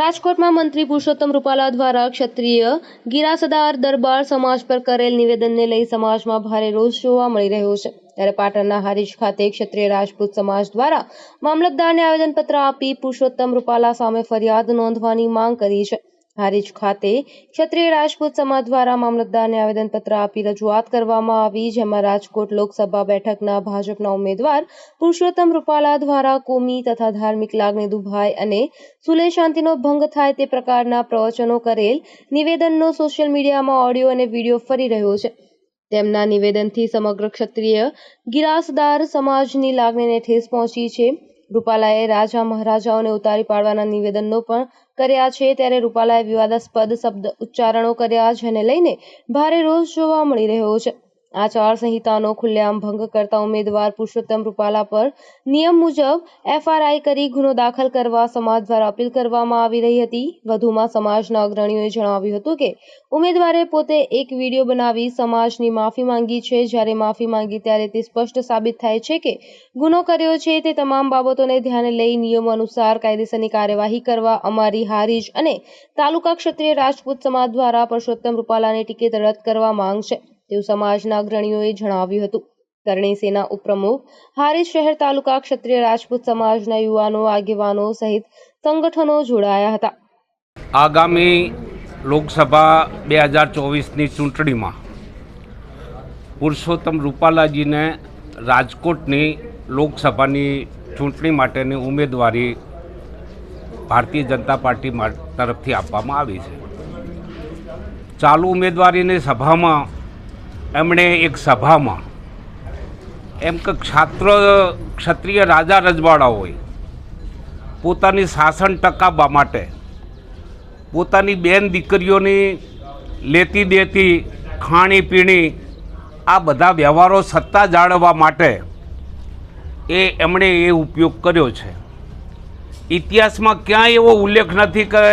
રાજકોટમાં મંત્રી પુરુષોત્તમ રૂપાલા દ્વારા ક્ષત્રિય ગિરાસદાર દરબાર સમાજ પર કરેલ નિવેદનને લઈ સમાજમાં ભારે રોષ જોવા મળી રહ્યો છે. ત્યારે પાટણના હારીજ ખાતે ક્ષત્રિય રાજપૂત સમાજ દ્વારા મામલતદારને આવેદનપત્ર આપી પુરુષોત્તમ રૂપાલા સામે ફરિયાદ નોંધવાની માંગ કરી છે. હારીજ ખાતે ક્ષત્રિય રાજપૂત સમાજ દ્વારા મામલતદારને આવેદનપત્ર આપી રજૂઆત કરવામાં આવી, જેમાં રાજકોટ લોકસભા બેઠકના ભાજપના ઉમેદવાર પુરુષોત્તમ રૂપાલા દ્વારા કોમી તથા ધાર્મિક લાગણી દુભાય અને સુલે શાંતિનો ભંગ થાય તે પ્રકારના પ્રવચનો કરેલ નિવેદનનો સોશિયલ મીડિયામાં ઓડિયો અને વીડિયો ફરી રહ્યો છે. તેમના નિવેદનથી સમગ્ર ક્ષત્રિય ગિરાસદાર સમાજની લાગણીને ઠેસ પહોંચી છે. રૂપાલાએ રાજા મહારાજાઓને ઉતારી પાડવાના નિવેદનો પણ કર્યા છે. ત્યારે રૂપાલાએ વિવાદાસ્પદ શબ્દ ઉચ્ચારણો કર્યા, જેને લઈને ભારે રોષ જોવા મળી રહ્યો છે. આચાર સંહિતાનો ખુલ્લેઆમ ભંગ કરતા ઉમેદવાર પુરુષોત્તમ રૂપાલા પર નિયમ મુજબ એફઆરઆઈ કરી ગુનો દાખલ કરવા સમાજ દ્વારા અપીલ કરવામાં આવી રહી હતી વધુમાં સમાજના અગ્રણીઓએ જણાવ્યું હતું કે, ઉમેદવારે પોતે એક વીડિયો બનાવી સમાજની માફી માંગી છે. જ્યારે માફી માંગી ત્યારે તે સ્પષ્ટ સાબિત થાય છે કે, ગુનો કર્યો છે તે તમામ બાબતોને ધ્યાને લઈ નિયમો અનુસાર કાયદેસરની કાર્યવાહી કરવા અમારી હારીજ અને તાલુકા ક્ષત્રિય રાજપૂત સમાજ દ્વારા પુરુષોત્તમ રૂપાલાની ટિકિટ રદ કરવા માંગ છે. તેવું સમાજના અગ્રણીઓએ જણાવ્યું હતું. કરણી સેના ઉપપ્રમુખ હારીજ શહેર તાલુકા ક્ષત્રિય રાજપૂત સમાજના યુવાનો, આગેવાનો સહિત સંગઠનો જોડાયા હતા. આગામી લોકસભા બે હજાર ચોવીસની ચૂંટણીમાં પુરુષોત્તમ રૂપાલાજીને રાજકોટની લોકસભાની ચૂંટણી માટેની ઉમેદવારી ભારતીય જનતા પાર્ટી તરફથી આપવામાં આવી છે. ચાલુ ઉમેદવારીની સભામાં એમણે એક સભામાં એમ કે ક્ષાત્ર, ક્ષત્રિય રાજા રજવાડા હોય, પોતાની શાસન ટકાવવા માટે, પોતાની બેન દીકરીઓની લેતી દેતી ખાણી પીણી, આ બધા વ્યવહારો સત્તા જાળવવા માટે એ એમણે એ ઉપયોગ કર્યો છે. ઇતિહાસમાં ક્યાંય એવો ઉલ્લેખ નથી કે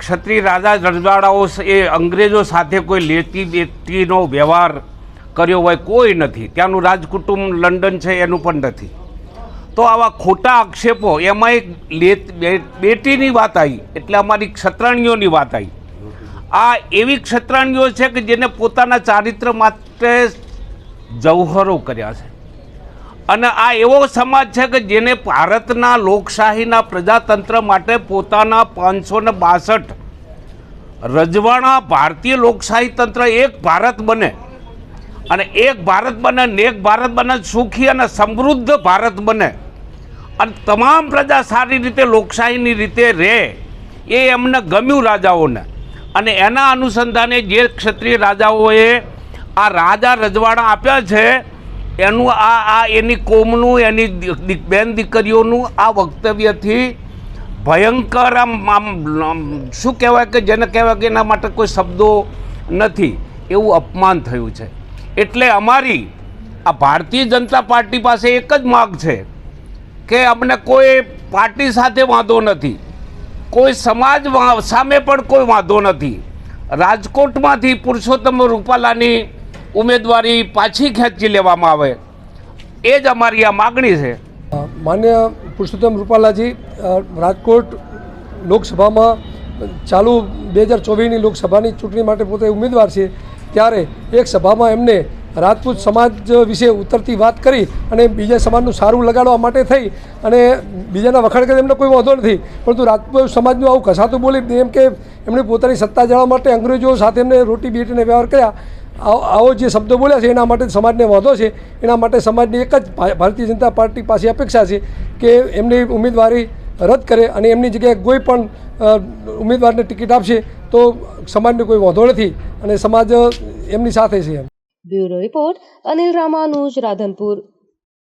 ક્ષત્રિય રાજા રજવાડાઓ એ અંગ્રેજો સાથે કોઈ લેતી દેતીનો વ્યવહાર કર્યો હોય કોઈ નથી. ત્યાંનું રાજકુટુંબ લંડન છે, એનું પણ નથી. તો આવા ખોટા આક્ષેપો એમાં એક લેત બેટીની વાત આવી, એટલે અમારી ક્ષત્રાણીઓની વાત આવી. આ એવી ક્ષત્રાણીઓ છે કે જેને પોતાના ચારિત્ર માટે જવહરો કર્યા છે. અને આ એવો સમાજ છે કે જેને ભારતના લોકશાહીના પ્રજાતંત્ર માટે પોતાના પાંચસો ને બાસઠ રજવાણા ભારતીય લોકશાહી તંત્ર એક ભારત બને. અને એક ભારત બને ને એક ભારત બને સુખી અને સમૃદ્ધ ભારત બને. અને તમામ પ્રજા સારી રીતે લોકશાહીની રીતે રહે એ એમને ગમ્યું રાજાઓને. અને એના અનુસંધાને જે ક્ષત્રિય રાજાઓએ આ રાજા રજવાડા આપ્યા છે એનું આ આ એની કોમનું, એની બેન દીકરીઓનું આ વક્તવ્યથી ભયંકર આમ આમ શું કહેવાય કે જેને કહેવાય કે એના માટે કોઈ શબ્દો નથી, એવું અપમાન થયું છે. એટલે અમારી આ ભારતીય જનતા પાર્ટી પાસે એક જ માગ છે કે અમને કોઈ પાર્ટી સાથે વાંધો નથી, કોઈ સમાજ સામે પણ કોઈ વાંધો નથી. રાજકોટમાંથી પુરુષોત્તમ રૂપાલાની ઉમેદવારી પાછી ખેંચી લેવામાં આવે. એ જ અમારી આ માગણી છે. માન્ય પુરુષોત્તમ રૂપાલાજી રાજકોટ લોકસભામાં ચાલુ બે હજાર ચોવીસની લોકસભાની ચૂંટણી માટે પોતે ઉમેદવાર છે, ત્યારે એક સભામાં એમને રાજપૂત સમાજ વિશે ઉતરતી વાત કરી અને બીજા સમાજનું સારું લગાડવા માટે થઈ અને બીજાના વખાણ કરી, એમને કોઈ વાંધો નથી. પરંતુ રાજપૂત સમાજનું આવું કસાતું બોલી એમ કે એમણે પોતાની સત્તા જાળવવા માટે અંગ્રેજો સાથે એમને રોટી બેટીને વ્યવહાર કર્યા. આવો જે શબ્દો બોલ્યા છે, એના માટે સમાજને વાંધો છે. એના માટે સમાજની એક જ ભારતીય જનતા પાર્ટી પાસે અપેક્ષા છે કે એમની ઉમેદવારી રદ કરે અને એમની જગ્યાએ કોઈ પણ ઉમેદવારને ટિકિટ આપશે તો સમાજને કોઈ વાંધો નથી અને સમાજ એમની સાથે છે બ્યુરો રિપોર્ટ અનિલ રામાનુજ, રાધનપુર.